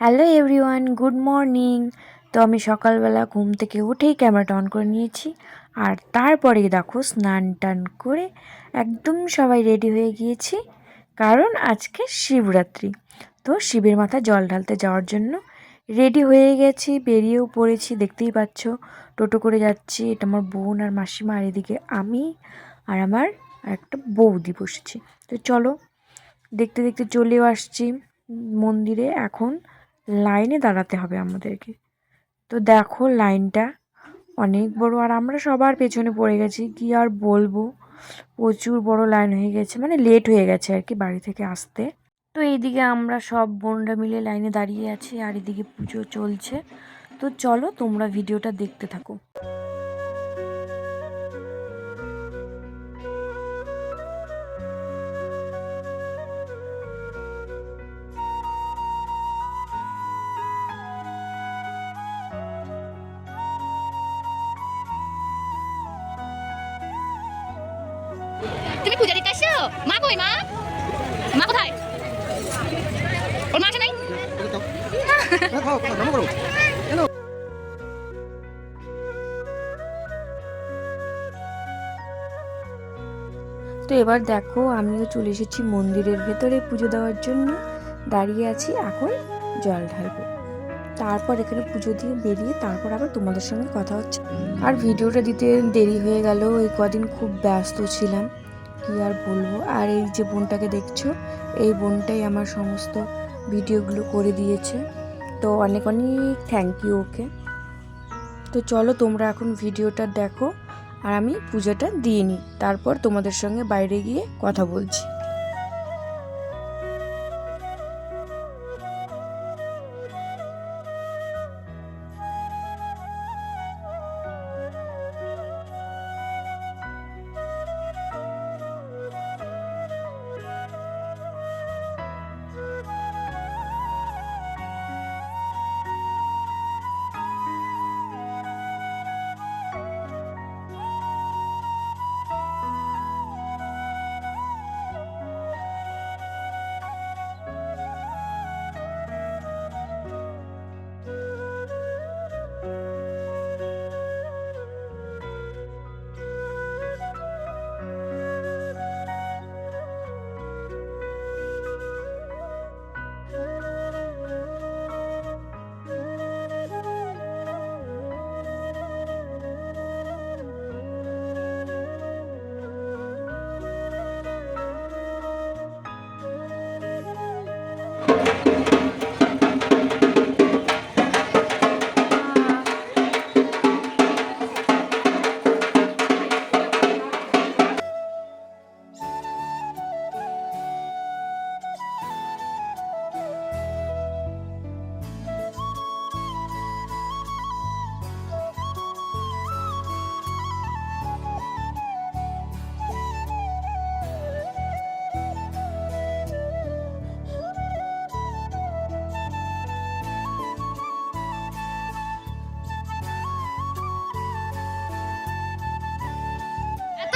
Hello everyone, good morning. তো আমি সকালবেলা ঘুম থেকে উঠেই ক্যামেরাটা অন করে নিয়েছি। আর তারপরে দেখো স্নান টান করে একদম সবাই রেডি হয়ে গিয়েছি। কারণ আজকে শিবরাত্রি। তো শিবের মাথায় জল ঢালতে যাওয়ার জন্য রেডি হয়ে গেছি, বেরিয়েও পড়েছি, দেখতেই পাচ্ছ। টোটো করে যাচ্ছি, এটা আমার বোন আর মাসিমা, আর এদিকে আমি আর আমার একটা বৌদি বসেছি। তো চলো, দেখতে দেখতে চলেও আসছি মন্দিরে। এখন লাইনে দাঁড়াতে হবে আমাদেরকে। তো দেখো লাইনটা অনেক বড়, আর আমরা সবার পেছনে পড়ে গেছি। কি আর বলব? প্রচুর বড় লাইন হয়ে গেছে মানে লেট হয়ে গেছে আর কি বাড়ি থেকে আসতে। তো এইদিকে আমরা সব বোনরা মিলে লাইনে দাঁড়িয়ে আছি, আর এদিকে পুজো চলছে। তো চলো তোমরা ভিডিওটা দেখতে থাকো। তুমি পূজা দিতে আসছো? মা কই, মা? মা কোথায়? ওর মা নাই? তো এবার দেখো, আমিও চলে এসেছি মন্দিরের ভেতরে পুজো দেওয়ার জন্য। দাঁড়িয়ে আছি এখন জল ঢালবো। তারপর এখানে পুজো দিয়ে বেরিয়ে তারপর আবার তোমাদের সঙ্গে কথা হচ্ছে। আর ভিডিওটা দিতে দেরি হয়ে গেল, এই কদিন খুব ব্যস্ত ছিলাম, কি আর বলব? আর এই যে বোনটাকে দেখছ, এই বোনটাই আমার সমস্ত ভিডিওগুলো করে দিয়েছে। তো অনেক অনেক থ্যাংক ইউ ওকে। তো চলো তোমরা এখন ভিডিওটা দেখো, আর আমি পুজোটা দিয়ে নিই, তারপর তোমাদের সঙ্গে বাইরে গিয়ে কথা বলছি।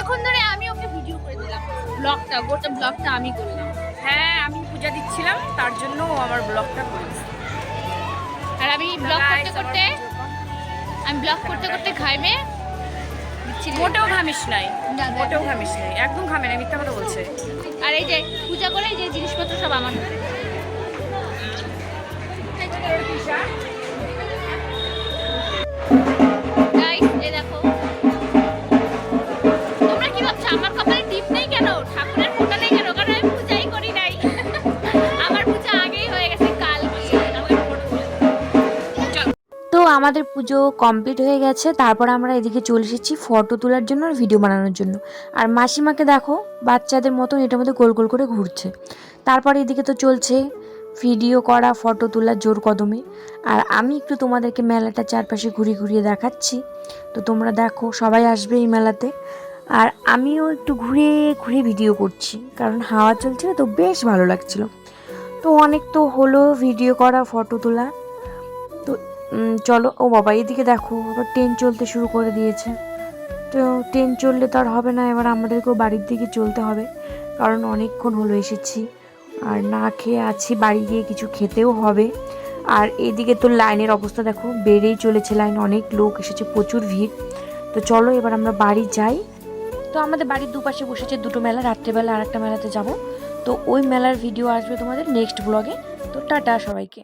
এতক্ষণ ধরে আমি ওকে ভিডিও করে দিলাম ব্লগটা গোটা ব্লগটা আমি করলাম হ্যাঁ আমি পূজা দিচ্ছিলাম তার জন্য আমার ব্লগটা করেছে আর আমি ব্লগ করতে করতে আমি ব্লগ করতে করতে ঘাইমে মোটেও ঘামিস নাই। মোটেও ঘামিস নাই একদম ঘামে না মিথ্যা কথা বলছে আর এই যে পূজা করে এই যে জিনিসপত্র সব আমার। Guys, দেখো। তো আমাদের পুজো কমপ্লিট হয়ে গেছে। তারপর আমরা এদিকে চলে এসেছি ফটো তোলার জন্য আর ভিডিও বানানোর জন্য। আর মাসিমাকে দেখো, বাচ্চাদের মতন এটার মধ্যে গোল গোল করে ঘুরছে। তারপর এদিকে তো চলছে ভিডিও করা ফটো তোলার জোর কদমে। আর আমি একটু তোমাদেরকে মেলাটা চারপাশে ঘুরিয়ে ঘুরিয়ে দেখাচ্ছি। তো তোমরা দেখো, সবাই আসবে এই মেলাতে। আর আমিও একটু ঘুরে ঘুরে ভিডিও করছি। কারণ হাওয়া চলছিল তো বেশ ভালো লাগছিল। তো অনেক তো হলো ভিডিও করা ফটো তোলা। তো চলো, ও বাবা, এদিকে দেখো, আবার ট্রেন চলতে শুরু করে দিয়েছে। তো ট্রেন চললে তো আর হবে না, এবার আমাদেরকেও বাড়ির দিকে চলতে হবে, কারণ অনেকক্ষণ হলো এসেছি। আর না খেয়ে আছি, বাড়ি গিয়ে কিছু খেতেও হবে। আর এইদিকে তো লাইনের অবস্থা দেখো, বেড়েই চলেছে লাইন, অনেক লোক এসেছে, প্রচুর ভিড়। তো চলো, এবার আমরা বাড়ি যাই। তো আমাদের বাড়ির দুপাশে বসেছে দুটো মেলা, রাত্রেবেলা আর একটা মেলাতে যাব। তো ওই মেলার ভিডিও আসবে তোমাদের নেক্সট ব্লগে তো টাটা সবাইকে।